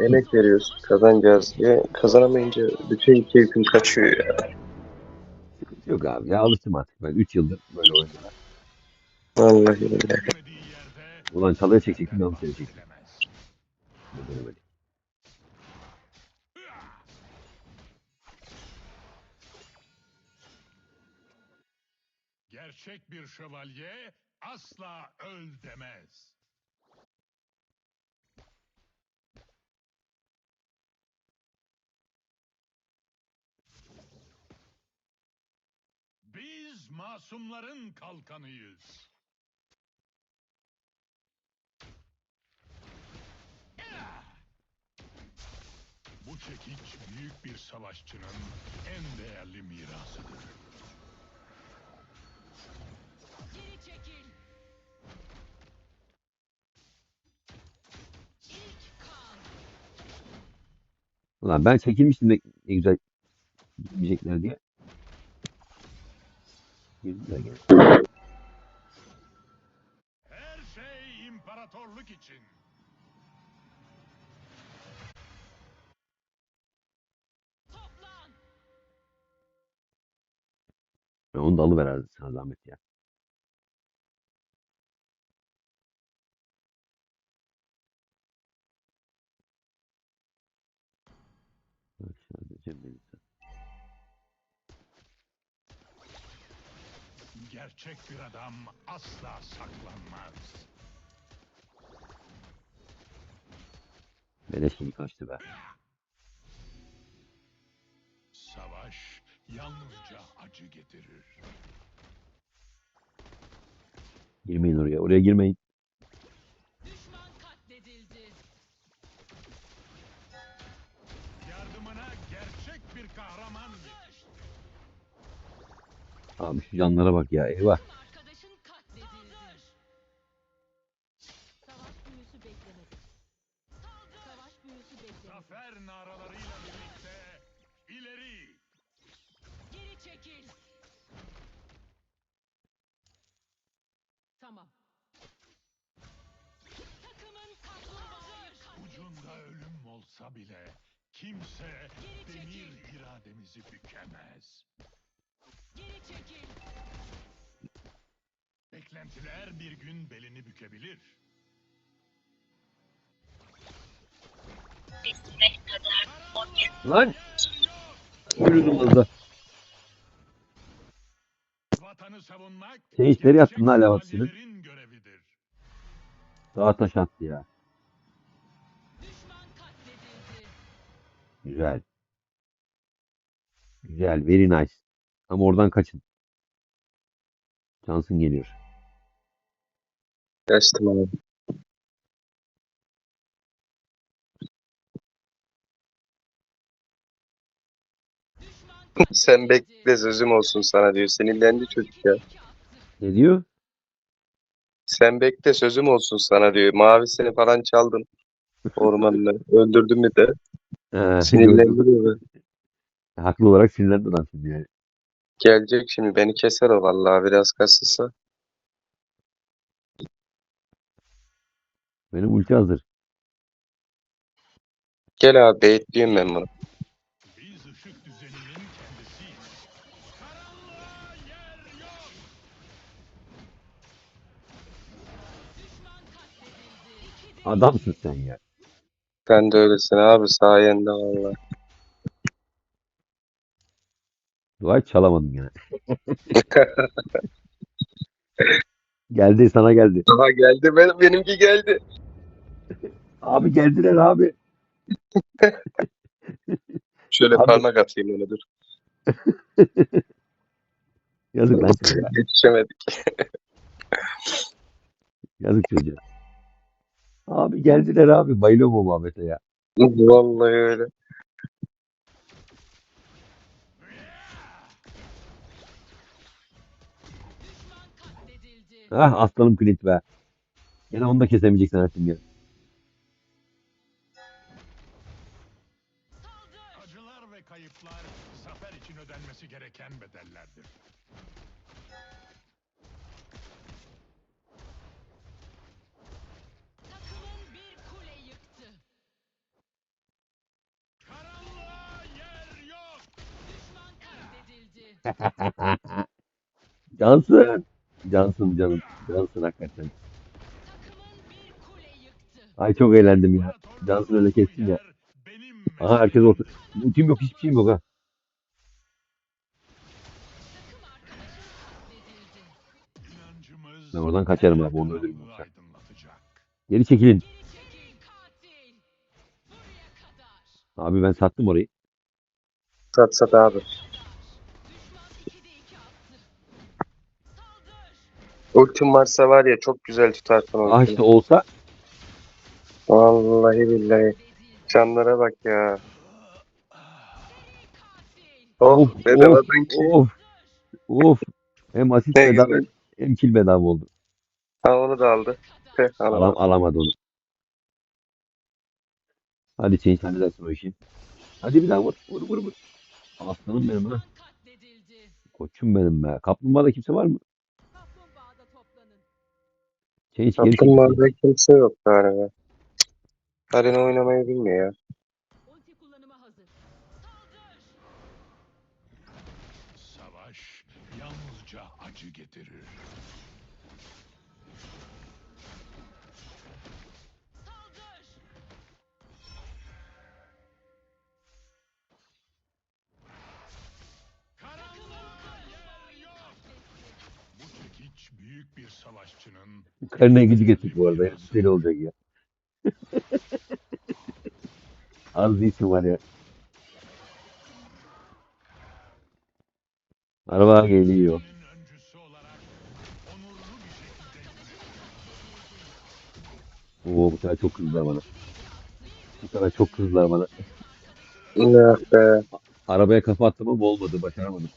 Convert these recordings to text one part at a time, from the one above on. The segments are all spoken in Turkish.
emek veriyoruz, kazanacağız diye. Kazanamayınca bütün keyfim kaçıyor ya. Yok abi ya alıştım artık ben 3 yıldır böyle oynuyorum. Vallahi billahi. Ulan çalıya çekecektim yanlış yere çektim. Böyle böyle. Gerçek bir şövalye asla öl demez. Biz masumların kalkanıyız. Bu çekiç büyük bir savaşçının en değerli mirasıdır. Geri çekil. İlk kan. Ulan ben çekilmiştim de ne güzel gitmeyecekler diye. Güzel gene. Her şey imparatorluk için. Toplan. Ben onu da alıvererdim sana zahmet ya. Aşağıda Cemil. Gerçek bir adam asla saklanmaz. Beleş gibi kaçtı be. Savaş yalnızca acı getirir. Girmeyin oraya. Oraya girmeyin. Düşman katledildi. Yardımına gerçek bir kahraman yetişti. Abi şu canlara bak ya. Eyvah. Takım arkadaşın katledildi. Savaş büyüsü beklemedi. Savaş büyüsü beklemedi. Zafer naralarıyla birlikte ileri. Geri çekil. Tamam. Takımın kaplumbağayı Ucunda ölüm olsa bile kimse demir irademizi bükemez. Geri çekil. Beklentiler bir gün belini bükebilir. Lan! Ölürdüm hızlı. Vatanı savunmak Şey işleri yaptın görevidir. Dağa taş attı ya. Düşman katledildi. Güzel. Güzel. Very nice. Ama oradan kaçın. Johnson geliyor. Kaçtım abi. Sen bekle sözüm olsun sana diyor. Sinirlendi çocuk ya. Ne diyor? Sen bekle sözüm olsun sana diyor. Mavisini falan çaldın. Ormanını. Öldürdün mü de. Ee, Sinirlendi diyor. Haklı olarak sinirlendi şimdi yani. Gelecek şimdi beni keser o vallahi biraz kasılsa. Benim ulti hazır. Gel abi bekliyorum ben bunu. Biz ışık düzeninin kendisiyiz. Karanlığa yer yok. Düşman katledildi. İki de Adamsın sen ya. Sen de öylesin abi sayende vallahi. Dua çalamadım gene. geldi sana geldi. Aha geldi ben, benimki geldi. Abi geldiler abi. Şöyle Abi- parmak atayım ona dur. Yazık lan çocuğa. Yetişemedik. Yazık çocuğa. Abi geldiler abi. Bayılıyorum o muhabbete ya. Vallahi öyle. Ah aslanım Clint be. Gene onu da kesemeyeceksin artık ya. Acılar ve kayıplar zafer için ödenmesi gereken bedellerdir. Takımın Cansın canım. Cansın hakikaten. Ay çok eğlendim ya. Cansın öyle kestin ya. Aha herkes orta. Ultim yok hiçbir şeyim yok ha. Ben oradan kaçarım abi, onu öldürürüm. Geri çekilin. Abi ben sattım orayı. Sat sat abi. Ultim varsa var ya çok güzel tutarsın Ah ultimi. işte olsa Vallahi billahi. Canlara bak ya. Oh of bedavadan ki. of of. Hem asist Ne bedava güzel. hem kill bedava oldu. Ha onu da aldı. Kadar. Tüh, Alam, alamadı onu. Hadi change halledersin o işi. Hadi bir daha vur. Vur vur vur. Aslanım benim ha. Koçum benim be. Kaplumbağada kimse var mı? Toplanın. Change geri. Kaplumbağada kimse yok galiba. Arena oynamayı bilmiyor ya. Bir savaşçının Karına gücü getir bu arada. Deli olacak ya. Az değilsin var ya. Araba geliyor. Senin öncüsü olarak onurlu bir şekilde Oo bu sefer çok kızdılar bana. Bu sefer çok kızdılar bana. Ne be. Arabaya kafa attım ama olmadı. Başaramadım.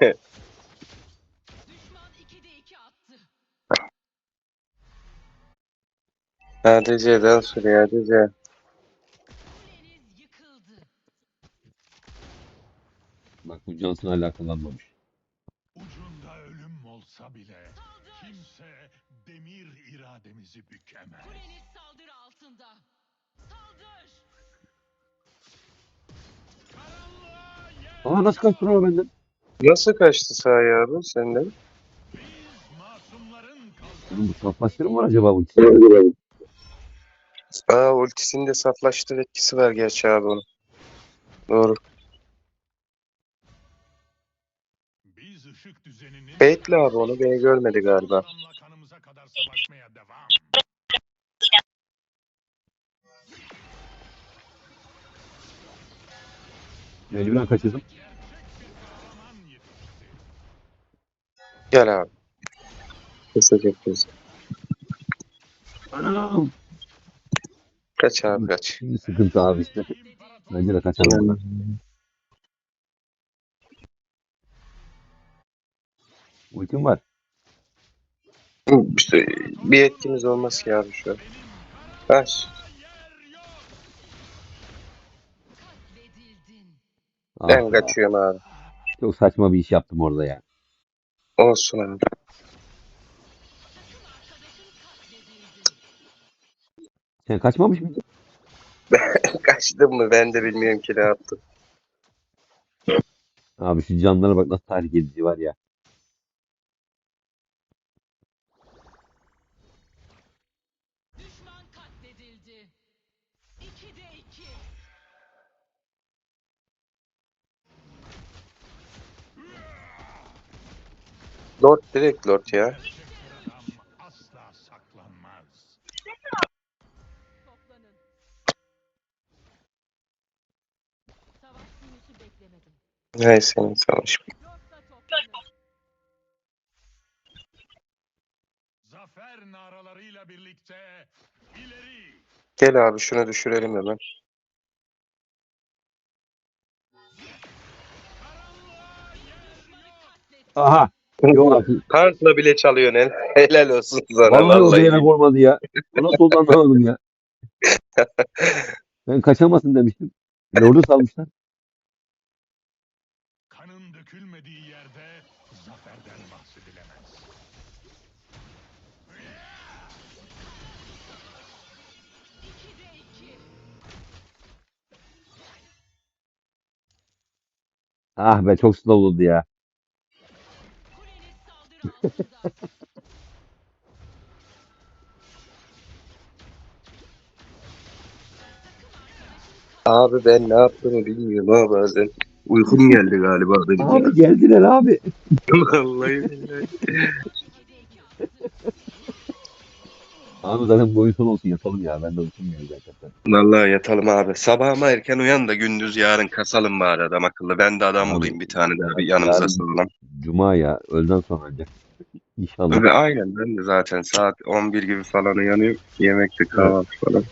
Hadi C'den sürüyor hadi C. Kuleniz yıkıldı. Bak bu Johnson hala kullanmamış. ucunda ölüm olsa bile kimse demir irademizi bükemez. Kuleniz saldırı altında. Saldır. Karanlığa yer Aa nasıl kaçtın o benden? Nasıl kaçtı sahaya abi senden? biz masumların kalkanı. Oğlum bu saflaştırır mı var acaba bu ikisi? Aa ultisinde saflaştır etkisi var gerçi abi onun. Doğru. Biz ışık düzeninin Baitle abi onu beni görmedi galiba. Adamla kanımıza kadar savaşmaya devam. Mecburen kaçırdım. Kahraman yetişti. Gel abi. Kesecek bizi. Anam. Kaç abi kaç. Şimdi sıkıntı abi işte. Bence de kaçalım. buradan. Ultim var. İşte bir etkimiz olmaz ki abi şu an. Ah, ben kaçıyorum abi. Çok saçma bir iş yaptım orada ya. Olsun abi. Sen kaçmamış mıydın? Kaçtım mı ben de bilmiyorum ki ne yaptım. Abi şu canlara bak nasıl tahrik edici var ya. Düşman katledildi. 2'de 2. Lord direkt Lord ya. Neyse senin savaş. Zafer naralarıyla birlikte ileri. Gel abi şunu düşürelim hemen. Aha. Yok. Kartla bile çalıyorsun el. Helal olsun sana Vallahi o vallahi. dayanak olmadı ya. O nasıl oldu anlamadım ya. Ben kaçamasın demiştim. Lord'u salmışlar. Ah be çok slow oldu ya. Abi ben ne yaptığımı bilmiyorum ha bazen. Uykum geldi galiba benim. Abi geldiler abi. Vallahi billahi. Abi zaten bu oyun son olsun yatalım ya. Ben de geldi gerçekten. Vallahi yatalım abi. Sabah ama erken uyan da gündüz yarın kasalım bari adam akıllı. Ben de adam Abi, bulayım bir tane daha bir yanımıza sığınan. Cuma ya. Öğleden sonra ancak. İnşallah. Abi aynen ben de zaten saat 11 gibi falan uyanıyorum. Yemekte kahvaltı falan.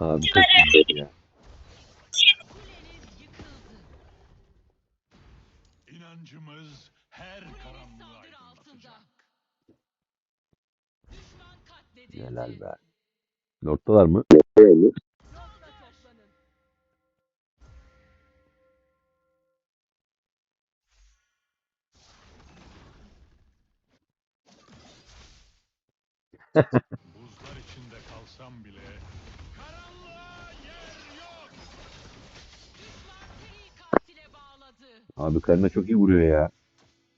Abi çok iyi ya. Helal be. Lord'talar mı? Buzlar içinde kalsam bile karanlığa yer yok. Abi karına çok iyi vuruyor ya.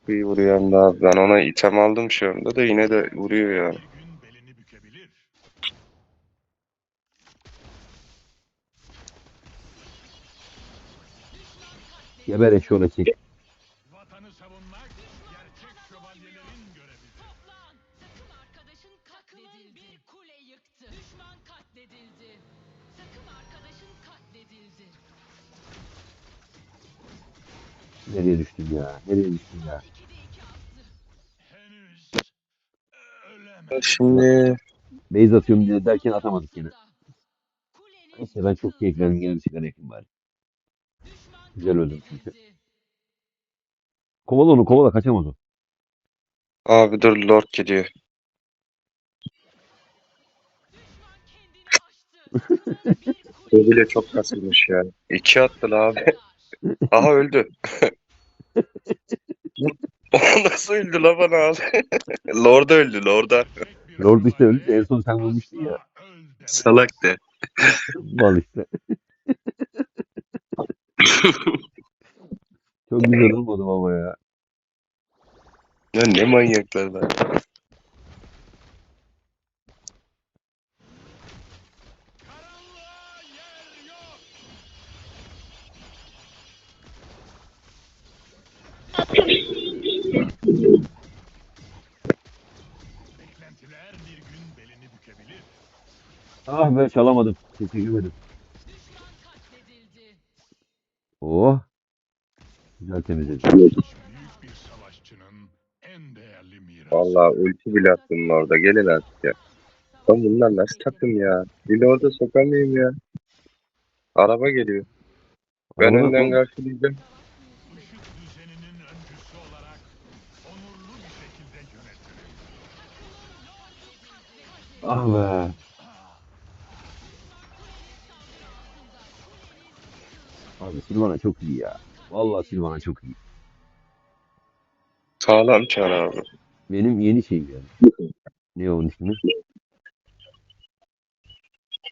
Bir vuruyor da ben ona item aldım şu anda da yine de vuruyor yani. Bir gün belini bükebilir. Geber eşoğlu çek. Vatanı savunmak gerçek şövalyelerin görevidir. Toplan. Takım arkadaşın katledildi. bir kule yıktı. Düşman katledildi. Takım arkadaşın katledildi. Nereye düştüm ya? Nereye düştüm ya? 2'de 2 attı. Henüz ölemez. Şimdi Beyz atıyorum diye derken atamadık yine. Neyse ben çok keyiflendim. Yine bir sigara yakayım bari. Güzel öldüm çünkü. Kovala onu kovala kaçamaz o. abi dur Lord gidiyor. Düşman kendini aştı. Takımın bir O bile çok kasılmış yani. İki attı la abi. Aha öldü. O nasıl öldü la bana abi? Lord öldü Lord'a. Lord işte öldü. En son sen vurmuştun ya. Salak de. Mal işte. Çok güzel olmadı ama ya. Ya ne manyaklar var. Karanlığa yer yok. Beklentiler bir gün belini bükebilir. Ah be çalamadım. Sesi katledildi. Oh. Güzel temizledim. Büyük bir savaşçının en değerli mirası. Vallahi ulti bile attım orada. Gelin artık ya. Ben bunlar nasıl takım ya? Bir orada sokamıyorum ya. Araba geliyor. Ben Ama- önden karşılayacağım. Işık düzeninin Abi Silvana çok iyi ya. Vallahi Silvana çok iyi. Sağlam çar abi. Benim yeni şeyim yani. Ne onun ismi?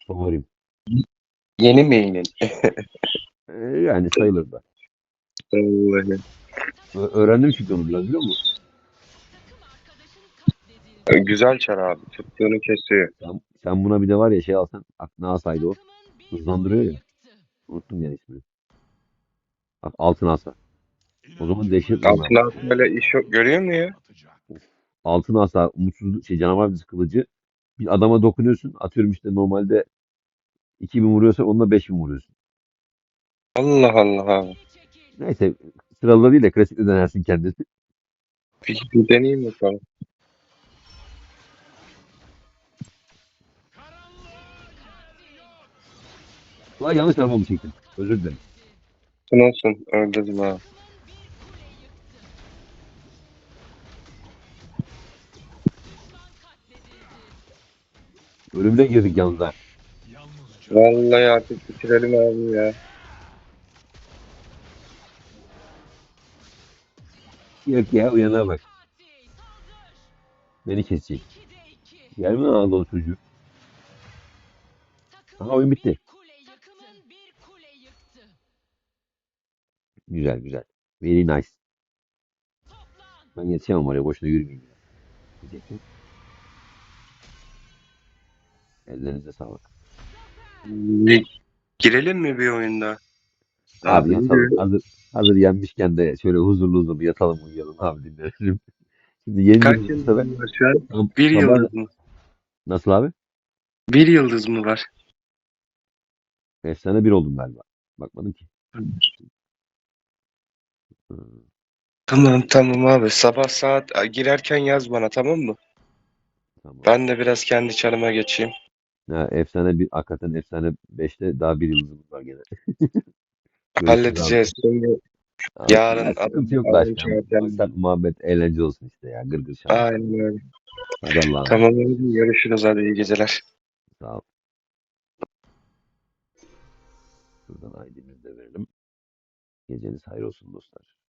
Favorim. Yeni main'in. Ee, yani sayılır da. Vallahi. Ö- öğrendim çünkü onu biraz biliyor musun? Takım arkadaşın katledildi. Güzel çar abi. Tuttuğunu kesiyor. Sen, sen buna bir de var ya şey alsan aklına alsaydı o. Hızlandırıyor ya. Unuttum yani ismini. Bak altın asa. O zaman dehşet Altın altın böyle iş yok. Görüyor musun ya? Altın asa umutsuz şey canavar bir kılıcı. Bir adama dokunuyorsun. Atıyorum işte normalde 2000 vuruyorsa onunla 5000 vuruyorsun. Allah Allah. Neyse sıralı değil de klasikle denersin kendini. Bir, bir deneyeyim bakalım. Lan yanlış arabamı çektim. Özür dilerim. Olsun olsun. Katledildi. Ölümden girdik. Yalnızca Vallahi artık bitirelim abi ya. Yok ya uyana bak. Beni kesecek. 2'de 2. Gelme Anadolu çocuğu. Aha oyun bitti. Güzel güzel. Very nice. Ben yetişemem oraya boşuna yürümeyeyim. Diyecektim. Ellerinize sağlık. Bir- Girelim mi bir oyunda? Abi Abi, yatalım. Hazır, hazır yenmişken de şöyle huzurlu huzurlu yatalım uyuyalım abi dinlenelim. Şimdi yeni Kaç bu sefer yıldız var şu an? Tam- Bir sabah- yıldız mı? Nasıl abi? Bir yıldız mı var? Efsane bir oldum galiba. Bakmadım ki. Hı, Tamam tamam abi. Sabah saat girerken yaz bana tamam mı? tamam. Ben de biraz kendi çarıma geçeyim. Ha, efsane bir hakikaten efsane 5'te daha bir yıldızımız var gene. Görüşürüz Halledeceğiz. Şimdi abi. Yarın ya sıkıntı yok adam- Maksat muhabbet eğlence olsun işte ya. Gırgır şamata. aynen öyle. Hadi Allah'a Tamam abi, görüşürüz hadi iyi geceler. Sağ ol. Buradan ID'mizi de verelim. Geceniz hayır olsun dostlar.